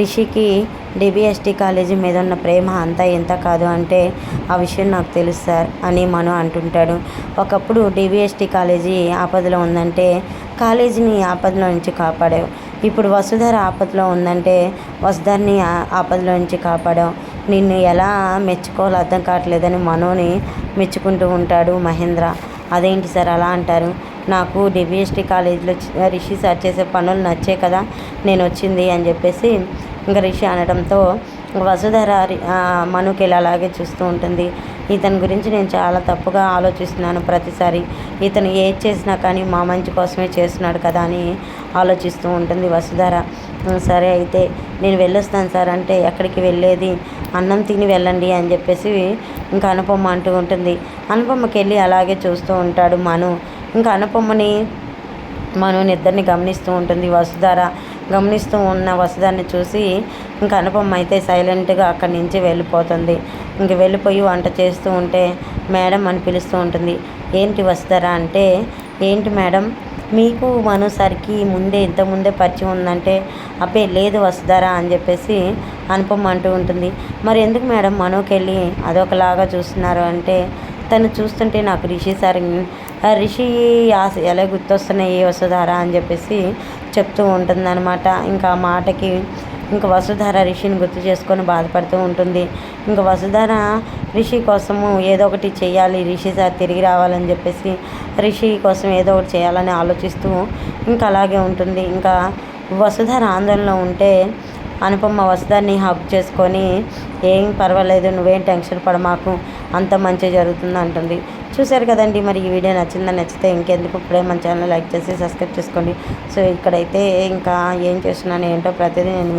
రిషికి DBST college మీద ఉన్న ప్రేమ అంతా ఎంత కాదు అంటే ఆ విషయం నాకు తెలుసు సార్ అని మను అంటుంటాడు. ఒకప్పుడు డిబిఎస్టీ కాలేజీ ఆపదలో ఉందంటే కాలేజీని ఆపదలో నుంచి కాపాడావు. ఇప్పుడు వసుధర ఆపదలో ఉందంటే వసుధర్ని ఆ- ఆపదలో నుంచి కాపాడావు. నిన్ను ఎలా మెచ్చుకోవాలో అర్థం కావట్లేదని మనోని మెచ్చుకుంటూ ఉంటాడు మహేంద్ర. అదేంటి సార్ అలా అంటారు? నాకు డిబిఎస్టీ కాలేజీలో రిషి సార్ చేసే పనులు నచ్చే కదా నేను వచ్చింది అని చెప్పేసి రిషి అనడంతో వసుధర రి- మనుకి అలాగే చూస్తూ ఉంటుంది. ఇతని గురించి నేను చాలా తప్పుగా ఆలోచిస్తున్నాను ప్రతిసారి. ఇతను ఏది చేసినా కానీ మా మంచి కోసమే చేస్తున్నాడు కదా అని ఆలోచిస్తూ ఉంటుంది వసుధర. సరే అయితే నేను వెళ్ళొస్తాను సార్ అంటే ఎక్కడికి వెళ్ళేది? అన్నం తిని వెళ్ళండి అని చెప్పేసి ఇంకా అనుపమ్మ అంటూ ఉంటుంది. అనుపమ్మకి వెళ్ళి అలాగే చూస్తూ ఉంటాడు మను. ఇంకా అనుపమ్మని మనోని ఇద్దరిని గమనిస్తూ ఉంటుంది వసుధార. గమనిస్తూ ఉన్న వసదాన్ని చూసి ఇంకా అనుపమ్మ అయితే సైలెంట్గా అక్కడి నుంచి వెళ్ళిపోతుంది. ఇంక వెళ్ళిపోయి వంట చేస్తూ ఉంటే మేడం అని పిలుస్తూ ఉంటుంది. ఏంటి వసుధార అంటే ఏంటి మేడం? మీకు మను ముందే ఇంత ముందే పరిచయం ఉందంటే అబ్బే లేదు వసుధారా అని చెప్పేసి అనుపమ్మ అంటూ ఉంటుంది. మరి ఎందుకు మేడం మనోకెళ్ళి అదొకలాగా చూస్తున్నారు అంటే తను చూస్తుంటే నాకు రిషి సార్ రిషి ఆశ ఎలా గుర్తొస్తున్నాయి వసుధార అని చెప్పేసి చెప్తూ ఉంటుందన్నమాట. ఇంకా మాటకి ఇంకా వసుధార రిషిని గుర్తు చేసుకొని బాధపడుతూ ఉంటుంది. ఇంకా వసుధార రిషి కోసము ఏదో ఒకటి చేయాలి రిషి సార్ తిరిగి రావాలని చెప్పేసి రిషి కోసం ఏదో ఒకటి చేయాలని ఆలోచిస్తూ ఇంకా అలాగే ఉంటుంది. ఇంకా వసుధార ఆందోళనలో ఉంటే అనుపమ వసుధాన్ని హక్ చేసుకొని ఏం పర్వాలేదు నువ్వేం టెన్షన్ పడ మాకు అంత మంచి జరుగుతుంది అంటుంది. చూశారు కదండి మరి ఈ వీడియో నచ్చిందని నచ్చితే ఇంకెందుకు? ఇప్పుడే మన ఛానల్ లైక్ చేసి సబ్స్క్రైబ్ చేసుకోండి. సో ఇక్కడైతే ఇంకా ఏం చేస్తున్నాను ఏంటో ప్రతిదీ నేను